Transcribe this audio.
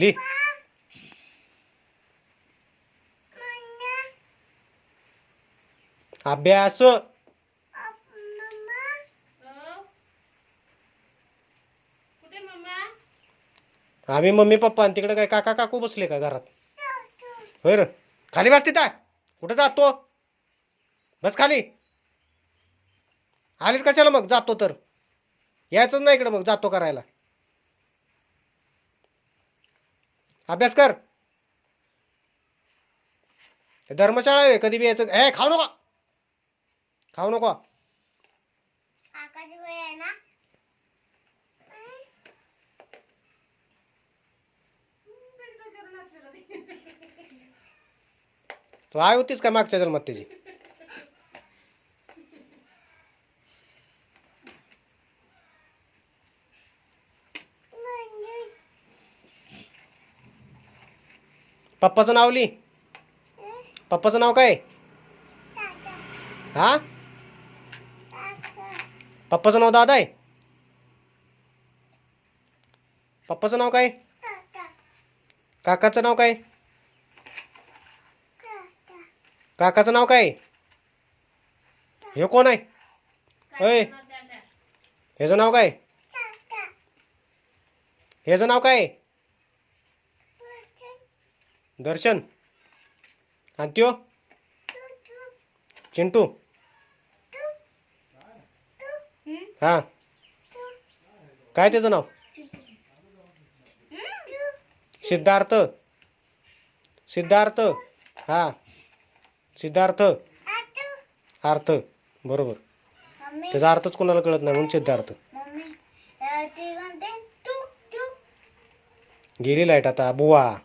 ली अभ्यास आम्ही mummy papa आणि तिकडे काय काका काकू बसले का घरात? होय र. खाली बस तिथं. कुठं जातो? बस खाली. आलीच कशाला मग? जातो तर. यायचंच नाही इकडे मग. जातो करायला. अभ्यास कर. हे धर्मशाळा आहे कधी बी यायचं. ए खाऊ नको. खाऊ नको. तू आहे होतीस का मागच्या जन्मात त्याची? पप्पाचं नाव लिही पप्पाचं नाव काय? हा? पप्पाचं नाव दादा आहे. पप्पाचं नाव काय? काकाचं नाव काय? काकाचं नाव काय? हे कोण आहे? होय ह्याचं नाव काय? ह्याचं नाव काय? दर्शन. आणि चिंटू. हा. काय त्याचं नाव? सिद्धार्थ. सिद्धार्थ. हा. सिद्धार्थ. अर्थ बरोबर. त्याचा अर्थच कोणाला कळत नाही म्हणून सिद्धार्थ. गेली लाइट आता बुवा.